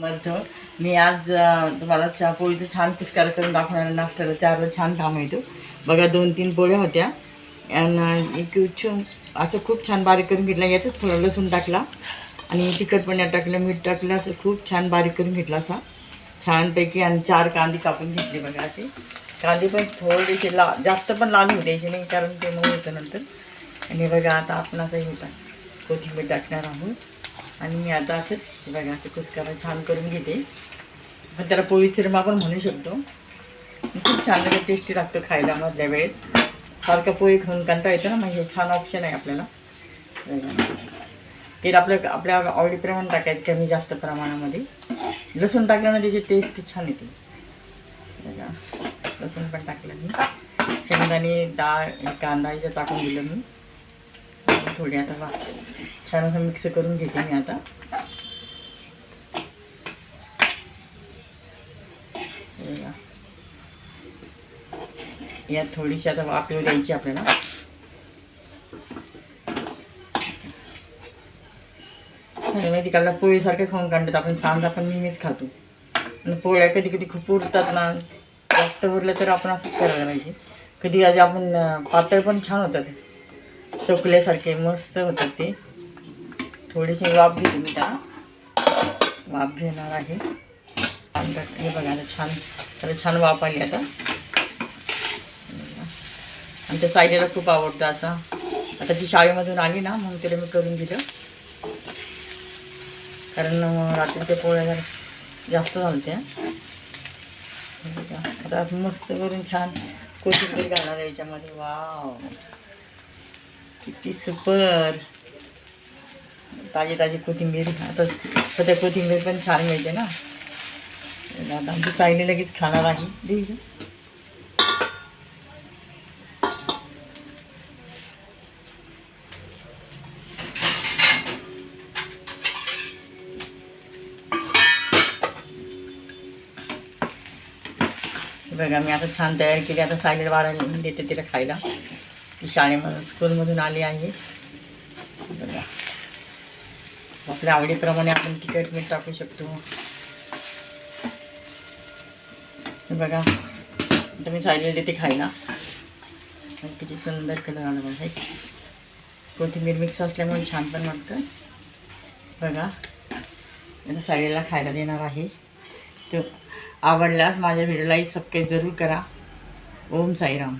मध्य मी आज तुम्हाला चहा पोळीचं छान पिस्कार करून दाखवणार नाश्त्याला चारला छान काम येतो. बघा दोन तीन पोळ्या होत्या. आणि एक छो- असं खूप छान बारीक करून घेतला. याच्यात थोडं लसूण टाकला. आणि तिखट पण टाकलं मीठ टाकलं असं खूप छान बारीक करून घेतला असा. छानपैकी आणि चार कांदे कापून घेतले बघा असे. कांदे पण थोडेसे ला जास्त पण लाल होऊ द्यायचे नाही कारण ते मग होतं नंतर. आणि बघा आता आपण असं होता. कोथिंबीर टाकणार आहोत. आणि मी आता असंच बघा असं कुसकारा छान करून घेते. पण त्याला पोळी चिरमा पण म्हणू शकतो. खूप छान म्हणजे टेस्टी लागतं खायला मधल्या वेळेत. सारखा पोळी खाऊन कंटाळा येतो ना मग हे छान ऑप्शन आहे आपल्याला. बघा. तेल आपलं आपल्या आवडीप्रमाणे टाकायचं कमी जास्त प्रमाणामध्ये. लसूण टाकल्यानं त्याची टेस्ट छान येते. बघा. लसूण पण टाकलं मी. शेंगदाणे डाळ कांदा इथं टाकून दिलं मी. थोडी आता वा छान असं मिक्स करून घेते मी आता. यात थोडीशी आता वाफ येऊ द्यायची आपल्याला. आणि माहिती का पोळीसारखे खाऊन काढतात आपण सांग आपण नेहमीच खातो. आणि पोळ्या कधी कधी खूप उरतात ना जास्त उरलं तर आपण असंच करायला पाहिजे. कधी आज आपण पातळ पण छान होतात. चोकल्यासारखे मस्त होतात ते. थोडीशी वाफ घेते मी त्या वाफ घेणार आहे. हे बघा आता छान त्याला छान वाफ आली आता. आणि त्या साईडला खूप आवडतं असा. आता ती शाळेमधून आली ना म्हणून तिला मी करून दिलं. कारण रात्रीच्या पोळ्या जरा जास्त झालत्या. आता मस्त करून छान कोथिंबीर घालणार आहे याच्यामध्ये. वाव. किती सुपर. ताजी ताजी कोथिंबीर. आता सध्या कोथिंबीर पण छान मिळते ना. आता आमची सायली लगेच खाणार आहे. दे बघा मी आता छान तयार केली. आता सायलेला वाढायला देते तिला खायला. ती शाळेमधून स्कूलमधून आली आहे. बघा. आपल्या आवडीप्रमाणे आपण तिखट मीठ टाकू शकतो. बघा. आता मी देते खायला. किती सुंदर कलर आला बघा. कोथिंबीर मिक्स असल्यामुळे छान पण वाटतं. बघा. आता साईडला खायला देणार आहे. तो आवडल्यास माझ्या व्हिडिओलाही सबस्क्राईब जरूर करा. ओम साईराम.